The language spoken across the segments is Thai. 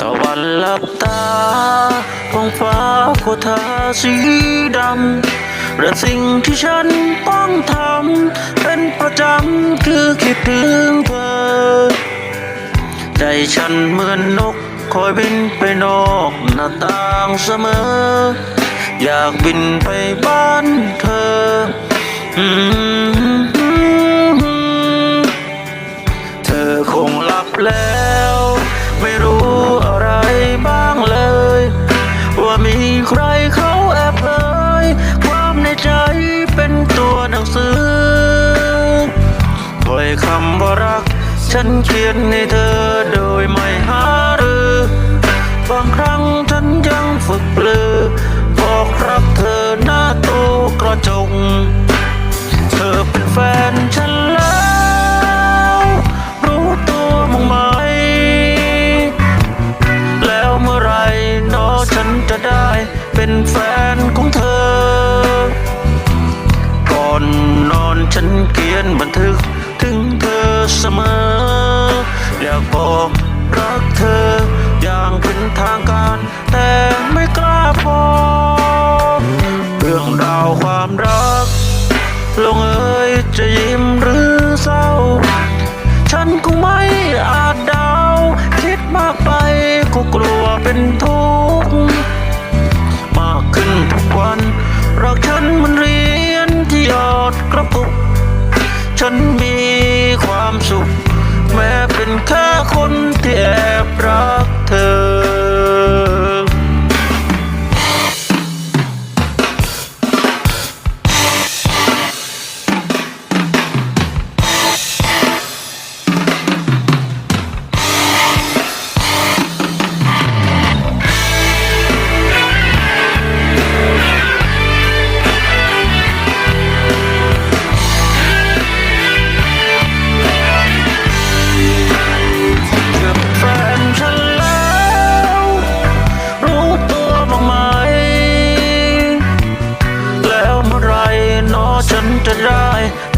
ตะวันลับตาท้องฟ้าก็ทาสีดำและสิ่งที่ฉันต้องทำเป็นประจำคือคิดถึงเธอ ใจฉันเหมือนนกคอยบินไปนอกหน้าต่างเสมอ อยากบินไปบ้านเธอ อืมำว่ารัก ฉันเขียนให้เธอโดยไม่หารือบางครั้งฉันยังฝึกเปลือบอกรักเธอหน้าตู้กระจกเธอเป็นแฟนฉันแล้ว รู้ตัวมั้งไหม แล้วเมื่อไหรเนอฉันจะได้เป็นแฟนของเธอ ก่อนนอนฉันเขียนบันทึกถึงเธอ เสมอ อยากบอกรักเธอ อย่างเป็นทางการ แต่ไม่กล้าบอกเรื่องราวความรัก ลงเอยจะยิ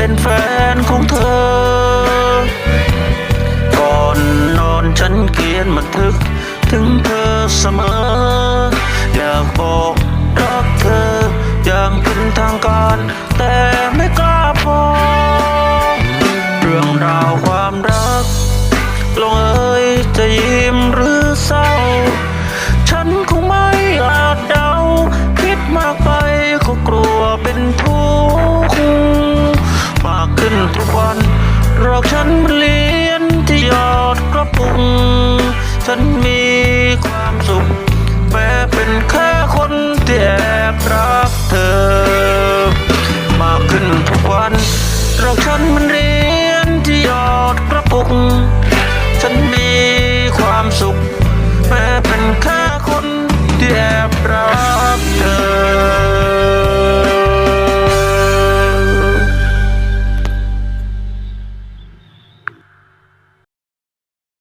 เป็นแฟนของเธอ ก่อนนอนฉันเขียนบันทึก ถึงเธอเสมอ อยากบอกรักเธอ อย่างเป็นทางการ แต่ไม่ก